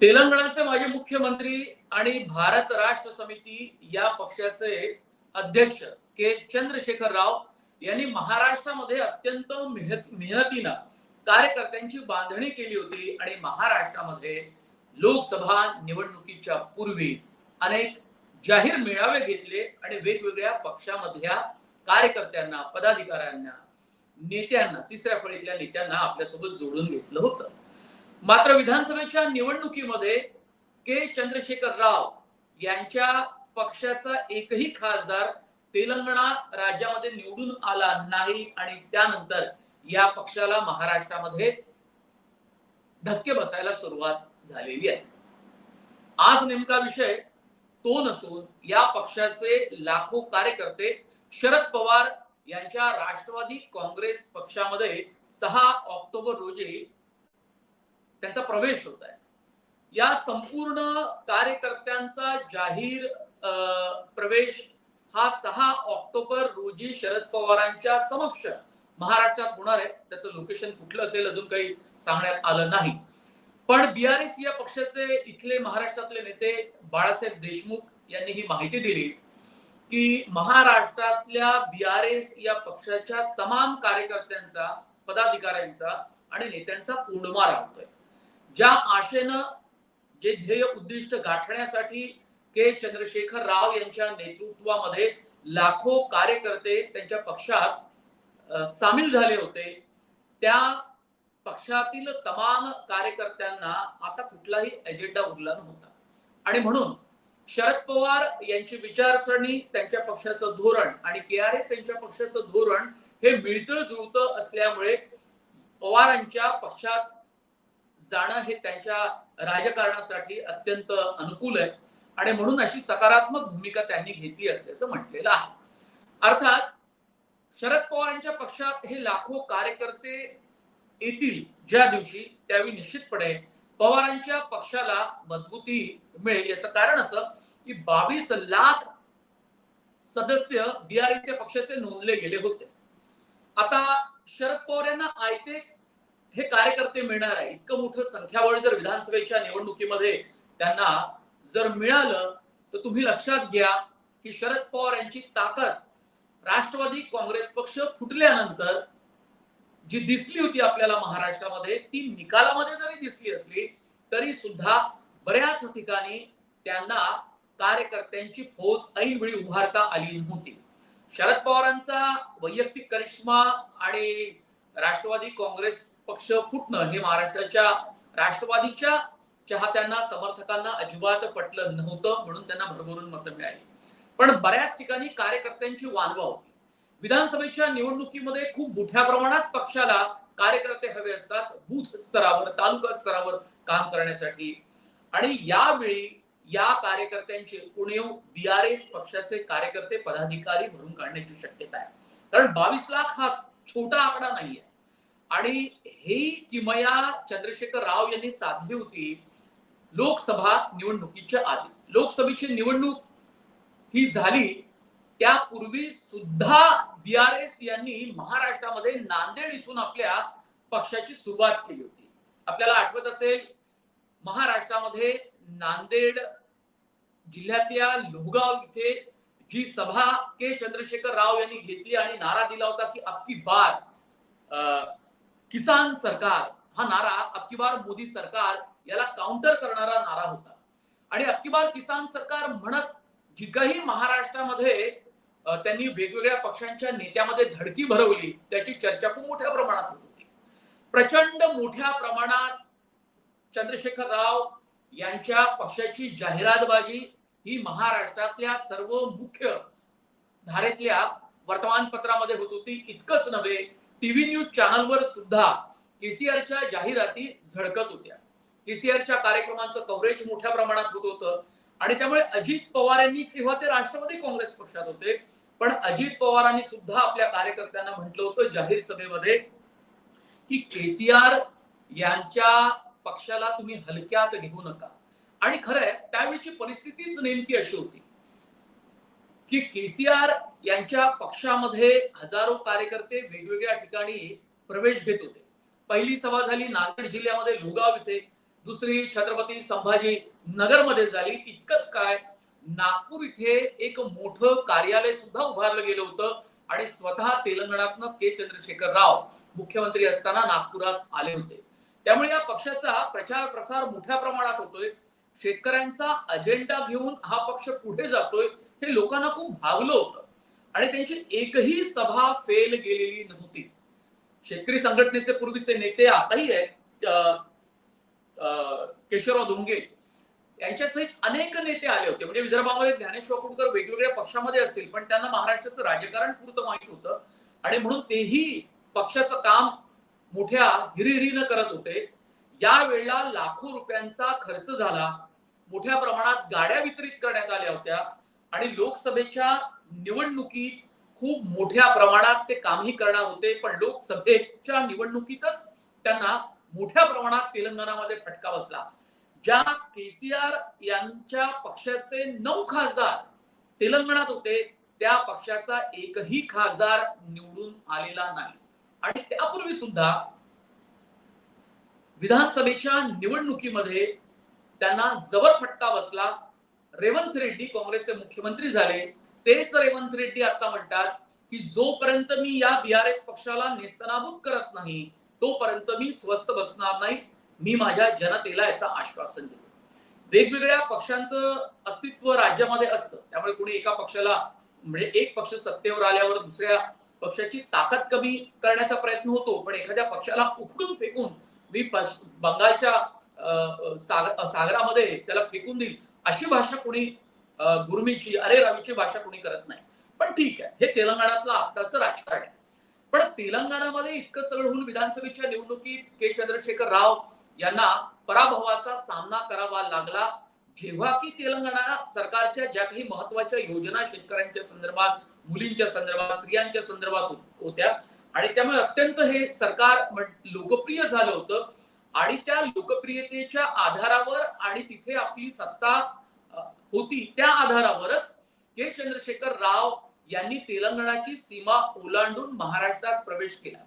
तेलंगणाचे माजी मुख्यमंत्री आणि भारत राष्ट्र समिती या पक्षाचे अध्यक्ष के चंद्रशेखर राव यांनी महाराष्ट्रामध्ये अत्यंत मेहनतीनं कार्यकर्त्यांची बांधणी केली होती आणि महाराष्ट्रामध्ये लोकसभा निवडणुकीच्या पूर्वी अनेक जाहीर मेळावे घेतले आणि वेगवेगळ्या पक्षामधल्या कार्यकर्त्यांना पदाधिकाऱ्यांना नेत्यांना तिसऱ्या फळीतल्या नेत्यांना आपल्यासोबत जोडून घेतलं होतं. मात्र विधानसभेच्या निवडणुकीमध्ये के. चंद्रशेखर राव यांच्या पक्षाचा एकही खासदार तेलंगणा राज्यामध्ये निवडून आला नाही आणि त्यानंतर या पक्षाला महाराष्ट्रामध्ये धक्के बसायला सुरुवात झालेली आहे. आज नेमका विषय तो नसून या पक्षाचे लाखो कार्यकर्ते शरद पवार यांच्या राष्ट्रवादी काँग्रेस पक्षामध्ये सहा ऑक्टोबर रोजी त्यांचा प्रवेश होत आहे. या संपूर्ण कार्यकर्त्यांचा जाहीर अं, प्रवेश हा सहा ऑक्टोबर रोजी शरद पवारांच्या समक्ष महाराष्ट्रात होणार आहे. त्याचं लोकेशन कुठलं असेल अजून काही सांगण्यात आलं नाही. पण बीआरएस या पक्षाचे इथले महाराष्ट्रातले नेते बाळासाहेब देशमुख यांनी ही माहिती दिली की महाराष्ट्रातल्या बीआरएस या पक्षाच्या तमाम कार्यकर्त्यांचा पदाधिकाऱ्यांचा आणि नेत्यांचा पूर्णमार होतोय. ज्या आशेनं जे ध्येय उद्दिष्ट गाठण्यासाठी के चंद्रशेखर राव यांच्या नेतृत्वामध्ये लाखो कार्यकर्ते त्यांच्या पक्षात सामील झाले होते. त्या पक्षातील तमाम कार्यकर्त्यांना आता कुठलाही एजेंडा उरला नव्हता. आणि म्हणून शरद पवार यांची विचारसरणी त्यांच्या पक्षाचं धोरण आणि के आर एस यांच्या पक्षाचं धोरण हे मिळतं जुळतं असल्यामुळे पवारांच्या पक्षात जाणं हे त्यांच्या राजकारणासाठी अत्यंत अनुकूल आहे. आणि म्हणून अशी सकारात्मक भूमिका त्यांनी घेतली असल्याचं म्हटलेलं आहे. अर्थात शरद पवारांच्या पक्षात हे लाखो कार्यकर्ते येतील ज्या दिवशी त्यावेळी निश्चितपणे पवारांच्या पक्षाला मजबूती मिळेल. याचं कारण असं की बावीस लाख सदस्य बीआरएसच्या पक्षाचे नोंदले गेले होते. आता शरद पवार यांना आयतेच हे कार्यकर्ते मिळणार आहे. इतकं मोठं संख्याबळ जर विधानसभेच्या निवडणुकीमध्ये त्यांना जर मिळालं तर तुम्ही लक्षात घ्या की शरद पवार यांची ताकद राष्ट्रवादी काँग्रेस पक्ष फुटल्यानंतर जी दिसली होती आपल्याला महाराष्ट्रामध्ये ती निकालामध्ये जरी दिसली असली तरी सुद्धा बऱ्याच ठिकाणी त्यांना कार्यकर्त्यांची फौज ऐनवेळी उभारता आली नव्हती. शरद पवारांचा वैयक्तिक करिश्मा आणि राष्ट्रवादी काँग्रेस पक्ष फुटणं हे महाराष्ट्राच्या राष्ट्रवादीच्या चाहत्यांना समर्थकांना अजिबात पटलं नव्हतं म्हणून त्यांना भरभरून मतं मिळाली. पण बऱ्याच ठिकाणी कार्यकर्त्यांची वानवा होती. विधानसभेच्या निवडणुकीमध्ये खूप मोठ्या प्रमाणात पक्षाला कार्यकर्ते हवे असतात. बूथ स्तरावर तालुका स्तरावर काम करण्यासाठी. आणि यावेळी या कार्यकर्त्यांचे उणीव बीआरएस पक्षाचे कार्यकर्ते पदाधिकारी भरून काढण्याची शक्यता आहे. कारण बावीस लाख हा छोटा आकडा नाहीये. आणि ही किमया चंद्रशेखर राव यांनी साधली होती लोकसभा निवडणुकीच्या आधी. लोकसभेची निवडणूक ही झाली त्यापूर्वी सुद्धा बी आरएस यांनी महाराष्ट्रामध्ये नांदेड इथून आपल्या पक्षाची सुरुवात केली होती. आपल्याला आठवत असेल महाराष्ट्रामध्ये नांदेड जिल्ह्यातल्या लोहगाव इथे जी सभा के चंद्रशेखर राव यांनी घेतली आणि नारा दिला होता की अबकी बार किसान सरकार हा नारा अबकी बार मोदी सरकार याला काउंटर करणारा नारा होता. आणि अबकी बार किसान सरकार म्हणत जिथंही महाराष्ट्रामध्ये त्यांनी वेगवेगळ्या पक्षांच्या नेत्यामध्ये धडकी भरवली त्याची चर्चा खूप मोठ्या प्रमाणात होत होती. प्रचंड मोठ्या प्रमाणात चंद्रशेखर राव यांच्या पक्षाची जाहिरातबाजी ही महाराष्ट्रातल्या सर्व मुख्य धारेतल्या वर्तमानपत्रामध्ये होत होती. इतकंच नव्हे टीव्ही न्यूज चॅनलवर सुद्धा केसीआरच्या जाहिराती झळकत होत्या. केसीआरच्या कार्यक्रमांचं कव्हरेज मोठ्या प्रमाणात होत होतं. आणि त्यामुळे अजित पवार यांनी किंवा ते राष्ट्रवादी काँग्रेस पक्षात होते पण अजित पवारांनी सुद्धा आपल्या कार्यकर्त्यांना म्हटलं होतं जाहीर सभेमध्ये की केसीआर यांच्या पक्षाला तुम्ही हलक्यात घेऊ नका. आणि खरंय त्यावेळीची परिस्थितीच नेमकी अशी होती. की केसीआर यांच्या पक्षामध्ये हजारो कार्यकर्ते वेगवेगळ्या ठिकाणी प्रवेश घेत होते. पहिली सभा झाली नांदेड जिल्ह्यामध्ये लोगाव इथे. दुसरी छत्रपती संभाजी नगरमध्ये झाली. इतकंच काय नागपूर इथे एक मोठं कार्यालय सुद्धा उभारलं गेलं होतं आणि स्वतः तेलंगणातनं के. चंद्रशेखर राव मुख्यमंत्री असताना नागपुरात आले होते. त्यामुळे या पक्षाचा प्रचार प्रसार मोठ्या प्रमाणात होतोय. शेतकऱ्यांचा अजेंडा घेऊन हा पक्ष पुढे जातोय. हे लोकांना खूप भावलं होतं. आणि त्यांची एकही सभा फेल गेलेली नव्हती. शेतकरी संघटनेचे पूर्वीचे नेते आताही आहेत केशवराव धोंगे यांच्यासहित अनेक नेते आले होते. म्हणजे विदर्भामध्ये ज्ञानेश्वर कुडकर वेगवेगळ्या पक्षामध्ये असतील पण त्यांना महाराष्ट्राचं राजकारण पुरतं माहीत होतं. आणि म्हणून तेही पक्षाचं काम मोठ्या हिरिहिरीनं करत होते. या वेळेला लाखो रुपयांचा खर्च झाला. मोठ्या प्रमाणात गाड्या वितरित करण्यात आल्या होत्या. आणि लोकसभेच्या निवडणुकीत खूप मोठ्या प्रमाणात ते कामही करणार होते पण लोकसभेच्या निवडणुकीतच त्यांना मोठ्या प्रमाणात तेलंगणामध्ये फटका बसला. ज्या केसीआर यांच्या पक्षाचे नऊ खासदार तेलंगणात होते त्या पक्षाचा एकही खासदार निवडून आलेला नाही. आणि त्यापूर्वी सुद्धा विधानसभेच्या निवडणुकीमध्ये त्यांना जबर फटका बसला. रेवंत रेड्डी काँग्रेसचे मुख्यमंत्री झाले. तेच रेवंत रेड्डी आता म्हणतात की जोपर्यंत मी या बी आरएस पक्षाला नेस्तनाबूत करत नाही तोपर्यंत मी स्वस्त बसणार नाही. मी माझ्या जनतेला याचं आश्वासन देतो. वेगवेगळ्या पक्षांचं अस्तित्व राज्यामध्ये असतं. त्यामुळे कुणी एका पक्षाला म्हणजे एक पक्ष सत्तेवर आल्यावर दुसऱ्या पक्षाची ताकद कमी करण्याचा प्रयत्न होतो. पण एखाद्या पक्षाला उकडून फेकून मी बंगालच्या अं, सागरामध्ये त्याला फेकून देईल अशी भाषा कोणी गुरमीची अरे रवीची भाषा कोणी करत नाही. पण ठीक आहे हे तेलंगणातलं आत्ताचं राजकारण आहे. पण तेलंगणामध्ये इतकं सगळं होऊन विधानसभेच्या निवडणुकीत के. चंद्रशेखर राव यांना पराभवाचा सामना करावा लागला. जेव्हा की तेलंगणा सरकारच्या ज्या काही महत्त्वाच्या योजना शेतकऱ्यांच्या संदर्भात मुलींच्या संदर्भात स्त्रियांच्या संदर्भात होत्या. आणि त्यामुळे अत्यंत हे सरकार लोकप्रिय झालं होतं. आणि त्या लोकप्रियतेच्या आधारावर आणि तिथे आपली सत्ता होती त्या आधारावरच के चंद्रशेखर राव यांनी तेलंगणाची सीमा ओलांडून महाराष्ट्रात प्रवेश केला.